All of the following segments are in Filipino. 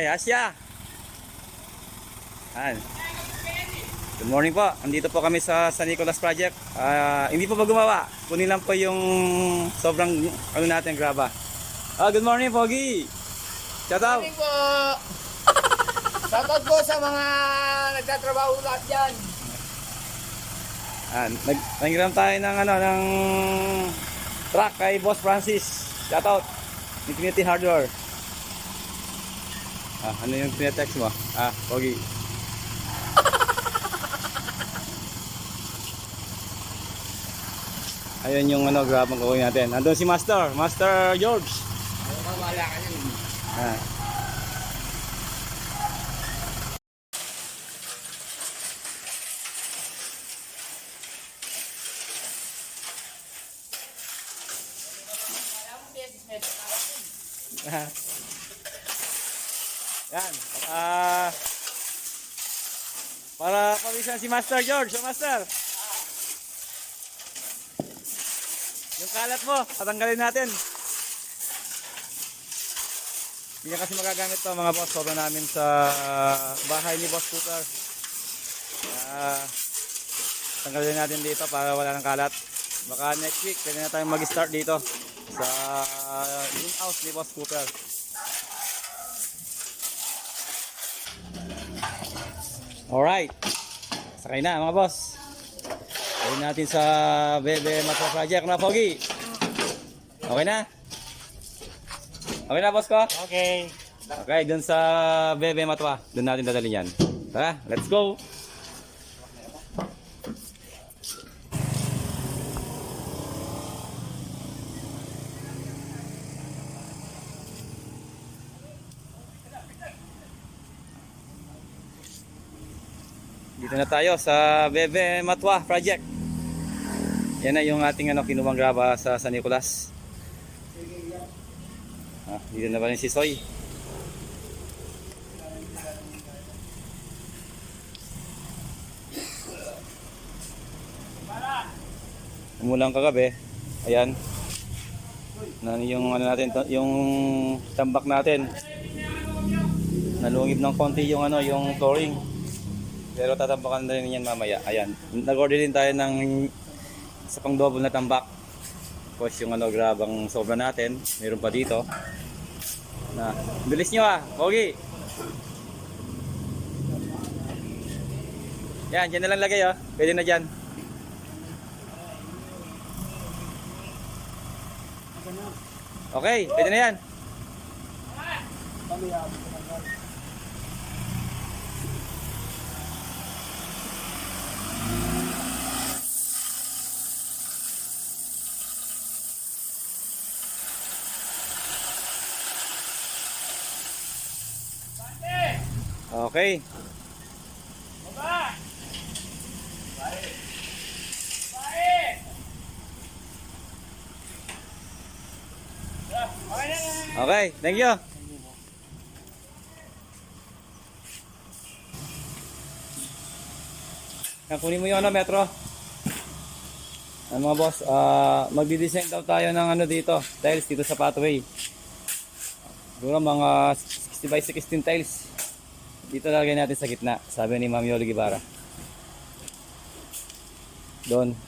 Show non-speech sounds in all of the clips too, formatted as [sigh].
Okay, Asya. Yan. Good morning po. Andito po kami sa San Nicolas Project. Ah, hindi po ba gumawa? Kunin lang po yung sobrang ano natin graba. Ah, good morning, Pogi. Shout out. Morning po! [laughs] Shoutout po sa mga nagtatrabaho lahat dyan. Yan. Nag nanghiram tayo ng ano ng truck kay Boss Francis. Shout out. Infinity Hardware. Ah, ano yung tinetext mo? Ah, Pogi. Ayun yung ano, grab ang natin. Andun si Master, Master George. Ano wala ka yan. Ah. Ah. Yan. Ah. para pawisan si Master George. So, Master. Yung kalat mo, patanggalin natin. Hindi kasi magagamit to mga boss. Sobrang namin sa ah, bahay ni Boss Cooker. Ah, tanggalin natin dito para wala ng kalat. Baka next week, pwede na tayong mag-start dito sa in-house ni Boss Cooper. Alright. Sakay na mga boss. Gawin natin sa Bebe Matra Project na Pogi. Okay na? Okay na boss ko? Okay. Okay, dun sa Bebe Matwa. Dun natin dadalhin yan. Tara, let's go! Dito na tayo sa Bebe Matwa Project. Yan na yung ating ano, kinuwang graba sa San Nicolas. Ah, dito na rin si Soy. Umulang kagabi. Ayan. Na yung ano natin, yung tambak natin. Nalungib ng konti yung ano, yung flooring. Pero tatambakan na rin yan mamaya. Ayan. Nag-order din tayo ng sa pang double na tambak. Tapos yung ano, grabang sobra natin. Meron pa dito. Na, bilis nyo ah, Pogi. Yan, dyan na lang lagay oh. Pwede na dyan. Okay, pwede na yan. Okay. Okay, thank you. Kunin mo yung ano, Metro. Ano mga boss, ah magdi-design daw tayo ng ano dito, tiles dito sa pathway. Siguro mga 60 by 16 tiles. Dito lagay natin sa gitna, sabi ni Ma'am Yoli Guevara. Doon,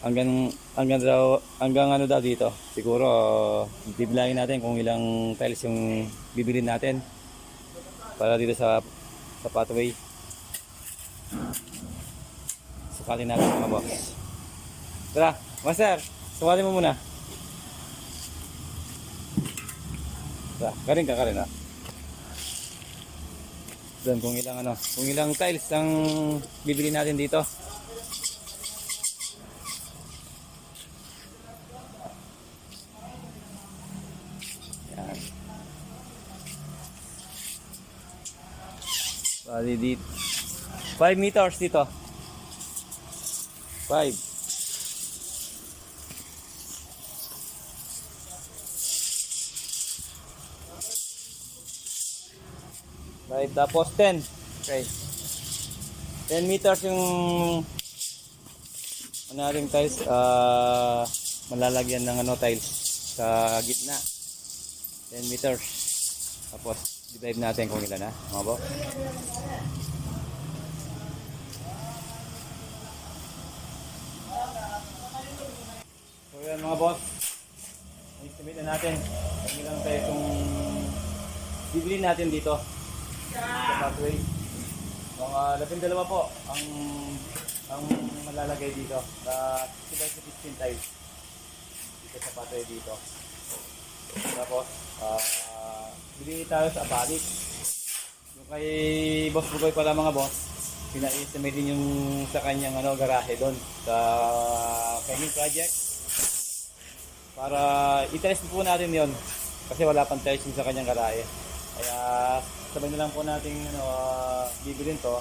hanggang, hanggang, daw, hanggang ano daw dito. Siguro, uh, bibilangin natin kung ilang tiles yung bibilin natin. Para dito sa, sa pathway. Sukalin natin mga boss. Tara, master, sukalin mo muna. Tara, karin ka, karin ha. Doon kung ilang ano, kung ilang tiles ang bibili natin dito. Yan. Bali dito. 5 meters dito. 5. Five tapos 10. Okay. 10 meters yung ano tiles ah malalagyan ng ano tiles sa gitna 10 meters tapos i-drive natin kung ilan ha, mga boss. So yan mga boss, estimate na natin kung ilan tayo itong bibili natin dito sa pathway. Mga labing dalawa po ang ang malalagay dito sa 60 by 15 tiles dito sa pathway dito. Tapos, ah bili tayo sa balik. Yung kay Boss Bugoy pala mga boss, pina-estimate din yung sa kanyang ano, garahe doon sa Canyon Project. Para i-test po natin yon kasi wala pang test sa kanyang garahe. Kaya sabay na lang po natin ano, ah, bibilin to.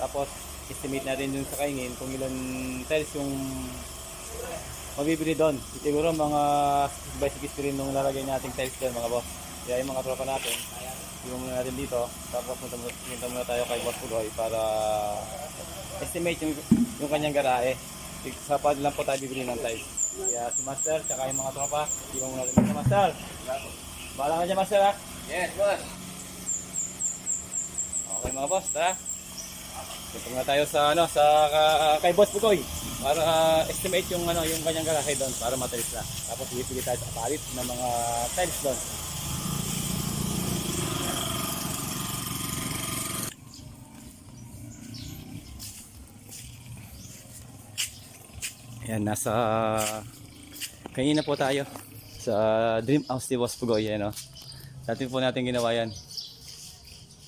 Tapos estimate natin dun sa kaingin kung ilan tiles yung mabibili doon. Siguro mga 6 by 6 rin nung lalagay nating tiles doon mga boss. Kaya yung mga tropa natin, iwan muna natin dito. Tapos punta muna, tayo kay Boss Pugoy para estimate yung, yung kanyang garahe. Sa pad lang po tayo bibili ng tiles. Kaya si Master, tsaka yung mga tropa, iwan muna natin sa Master. Bahala ka dyan Master ha. Yes, boss. Okay mga boss, tara. Punta muna tayo sa ano sa ka- kay Boss Pugoy para ah, estimate yung ano yung kanyang garahe doon para matalis na. Tapos pili tayo sa palit ng mga tiles doon. Ayan, nasa kanina po tayo sa Dream House ni Boss Pugoy, ano. Dati po natin ginawa yan.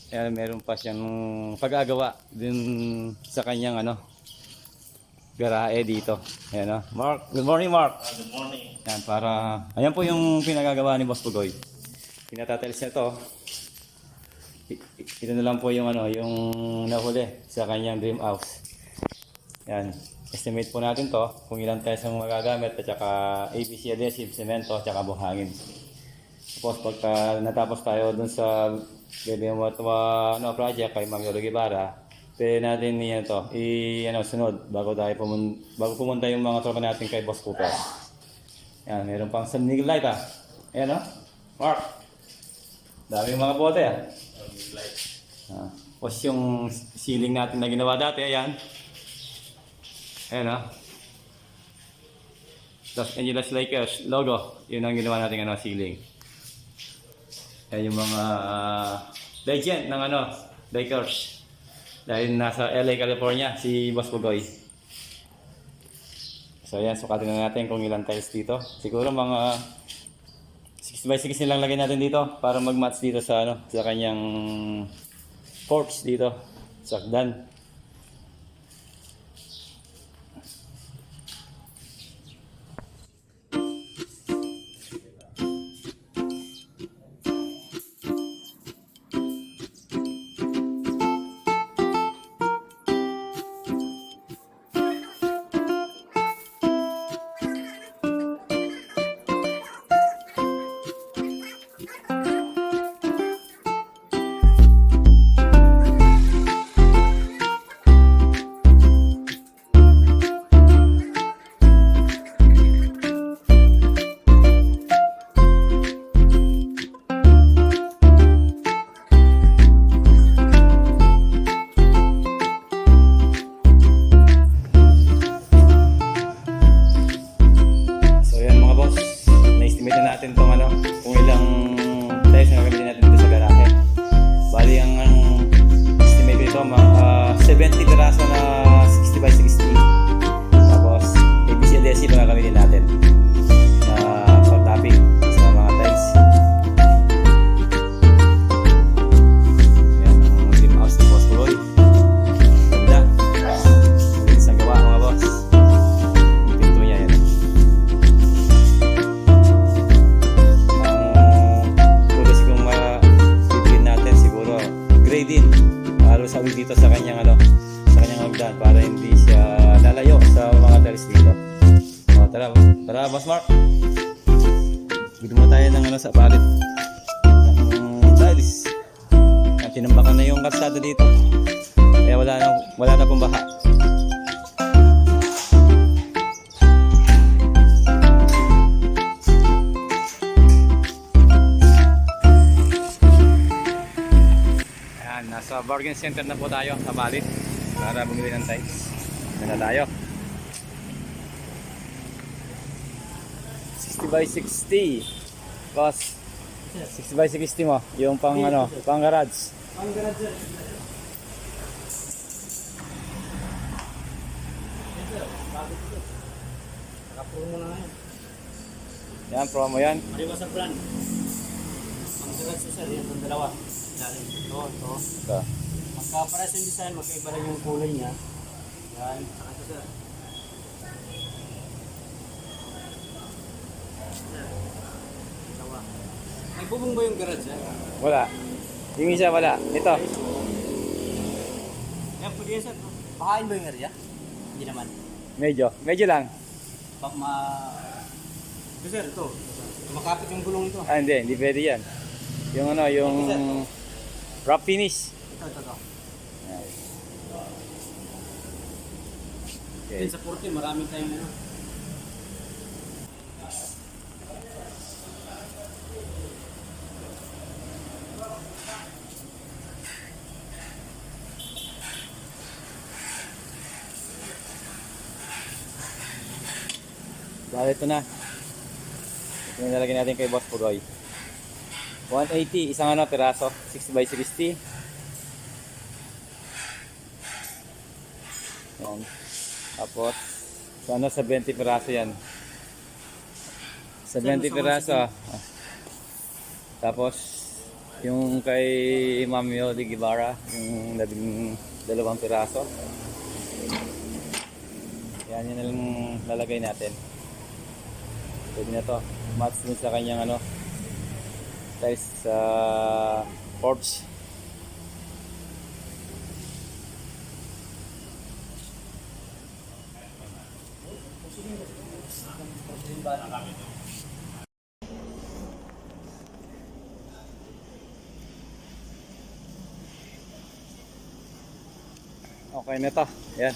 Kaya meron pa siyang pag-agawa din sa kanyang ano garahe dito. Ayan o. Mark, good morning Mark. Good morning. Yan, para, ayan po yung pinagagawa ni Boss Pugoy. Pinatatiles niya to. Ito na lang po yung ano, yung nahuli sa kanyang dream house. Yan. Estimate po natin to kung ilang tiles ang magagamit at saka ABC adhesive, semento at saka buhangin. Tapos pagka natapos tayo dun sa Bebe mo ano, project kay Ma'am Yolo Guevara, pwede natin ano, to, i, ano, sunod bago tayo pumun bago pumunta yung mga tropa natin kay Boss Cooper. Yan, meron pang San Miguel Light ah. Ayan oh. Mark. Dami yung mga bote ah. Ah. Tapos yung ceiling natin na ginawa dati, ayan. Ayan ah. Los Angeles Lakers logo. Yun ang ginawa natin ano, ceiling. Ayan yung mga ah, legend ng ano, Lakers. Dahil nasa LA, California, si Boss Bugoy. So ayan, sukatin na natin kung ilang tiles dito. Siguro mga 6 by 6 nilang lagay natin dito para mag-match dito sa ano, sa kanyang porch dito sa tinambakan na yung kalsada dito kaya wala na wala na pong baha bargain center na po tayo sa Malit para bumili ng tiles. Yan na tayo. 60 by 60. Boss, 60 by 60 mo. Yung pang ano, pang garage. Sir. Nakapromo na ngayon. Yan, promo yan. Mariwa sa brand. Ang garage sir, yan ang dalawa. Ilalim. Ito, ito. Ito. Magkapares yung design, magkaiba lang yung kulay niya. Yan. Saka ito sir. Sir. Dalawa. May bubong ba yung garage sir? Wala. Yung isa wala. Ito. Yan, pwede yan sir. Bahain ba yung area? Hindi naman. Medyo. Medyo lang. Pag ma... Ito sir, ito. Makapit yung gulong ito. Ah, hindi. Hindi pwede yan. Yung ano, yung wrap finish. Ito, ito, ito. Okay. Sa 40, marami tayong ano. Bale, ito na. Ito yung nalagyan natin kay Boss Pugoy. 180, isang ano, piraso. 6 by 60. Yan. Tapos, sa ano, sa 20 piraso yan. Sa 20 piraso. ah. Tapos, yung kay Ma'am Yoli Guevara, yung labing dalawang piraso. Yan, yun na lang lalagay natin. Pwede na to. Match din sa kanyang ano, guys sa porch. Okay na to. Yan.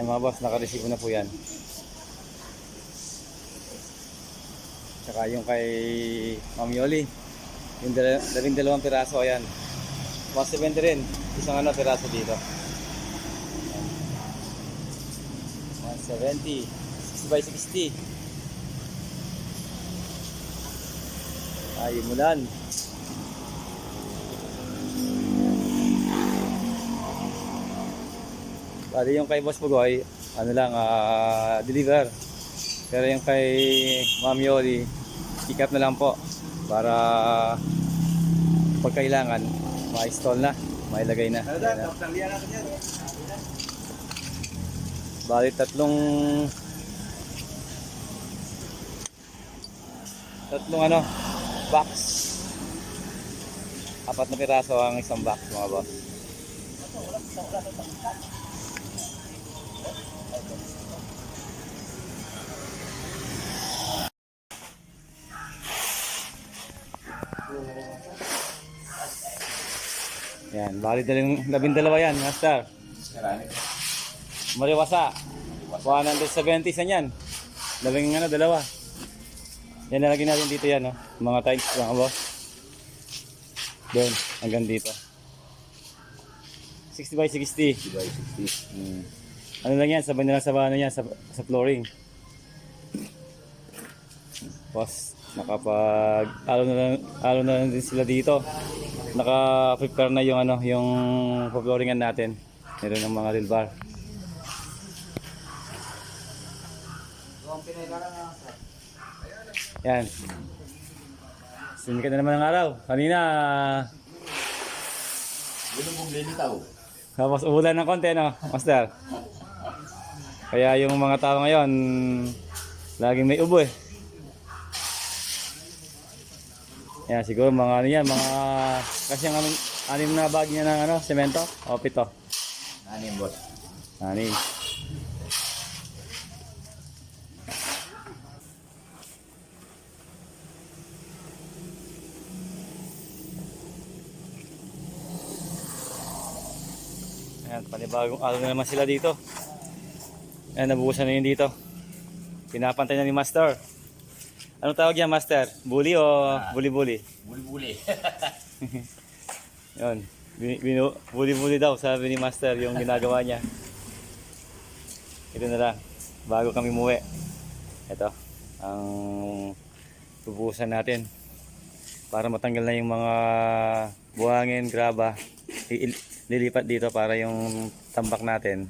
Yan mga boss, naka-receive na po yan. Tsaka yung kay Ma'am Yoli. Yung labing dalawang piraso, ayan. 170 rin. Isang ano, piraso dito. Ayan. 170. 60 by 60. Ay, mulan. Bali yung kay Boss Pugoy, ano lang, ah, deliver. Pero yung kay Ma'am Yoli, pick na lang po para pag kailangan, ma-install na, mailagay na. Na. Bali tatlong tatlong ano, box. Apat na piraso ang isang box mga boss. Yan, bali daling labing dalawa yan, master. Mariwasa. 170 sa yan. Labing ano, dalawa. Yan nalagyan natin dito yan, no? Mga tiles mga boss. Doon, hanggang dito. 60 by 60. 60 by 60. Hmm. Ano lang yan, sabay na lang sa ano yan, sa, sa flooring. Boss, nakapag alo na lang, alo na lang din sila dito. Naka-prepare na yung ano, yung flooringan natin. Meron ng mga real bar. Yan. Sinikat na naman ng araw. Kanina, mong lilitaw. tapos ulan ng konti, no, Master? Kaya yung mga tao ngayon, laging may ubo eh. Yan, siguro mga ano yan, mga kasi ang anim, anim na bag niya ng ano, semento o pito. Anim, boss. Anim. Ayan, panibagong araw na naman sila dito. Ayan, nabuhusan na yun dito. Pinapantay na ni Master. Anong tawag yan, Master? Bully o bully-bully? Buli-buli. [laughs] Yun. Bin- Binu, buli-buli daw sabi ni Master yung ginagawa niya. Ito na lang, bago kami muwi. Ito, ang bubuhusan natin para matanggal na yung mga buhangin, graba. Lilipat dito para yung tambak natin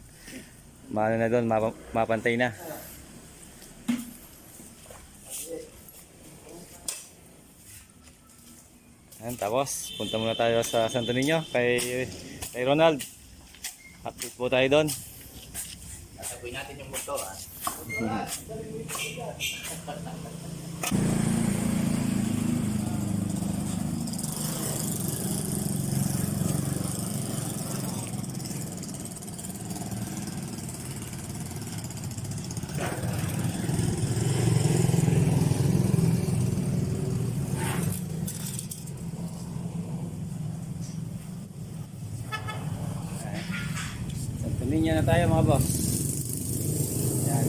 maano na doon, mapa- mapantay na. Ayan, tapos punta muna tayo sa Santo Niño kay, kay Ronald. Update po tayo doon. Tasabuin natin yung moto ah. [laughs] Santo Niño na tayo mga boss. Ayan.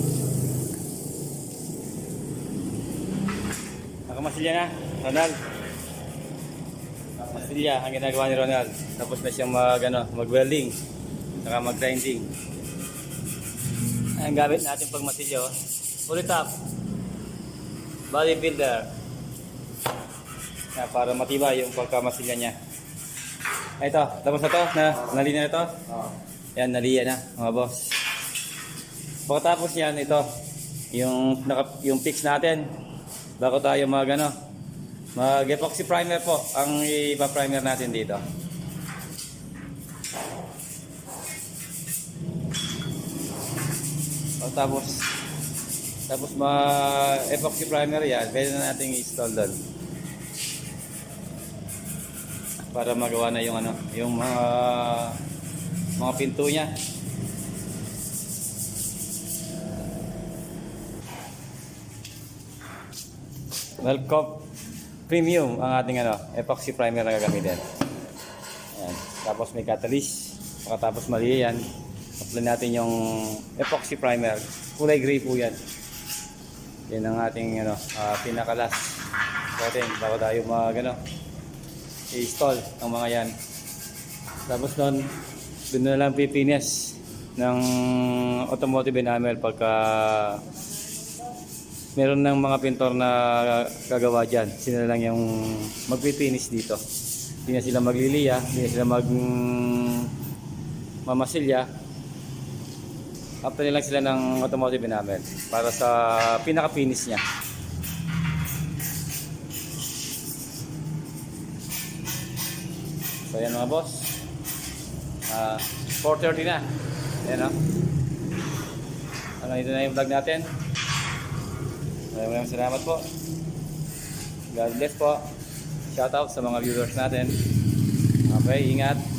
Nakamasilya na, Ronald. Nakamasilya ang ginagawa ni Ronald. Tapos na siyang mag, ano, mag-welding. Saka mag-grinding. Ang gamit natin pag masilyo. Fully top. Bodybuilder. Yan, para matibay yung pagkamasilya niya. Ito, tapos na to, na, nalina na to. Yan, naliya na, mga boss. Pagkatapos yan, ito, yung, naka, yung fix natin, bago tayo mag, ano, mag epoxy primer po, ang ipa-primer natin dito. Pagkatapos, tapos ma epoxy primer yan, pwede na natin i-install doon. Para magawa na yung ano, yung mga mga pinto niya. Welcome Premium ang ating ano, epoxy primer na gagamitin. Ayan. Tapos may catalyst. Pagkatapos mali yan, apply natin yung epoxy primer. Kulay gray po yan. Yan ang ating ano, uh, pinakalas coating bago tayo mag ano, i-install ang mga yan. Tapos nun, doon na lang pipinis ng automotive enamel pagka meron ng mga pintor na gagawa dyan. Sila lang yung magpipinis dito. Hindi na sila magliliya, hindi na sila mag mamasilya. After lang sila ng automotive enamel para sa pinaka-finish niya. So yan mga boss. Ah, 4.30 na. Yan o. Ano, ito na yung vlog natin. Maraming maraming salamat po. God bless po. Shout out sa mga viewers natin. Okay, ingat.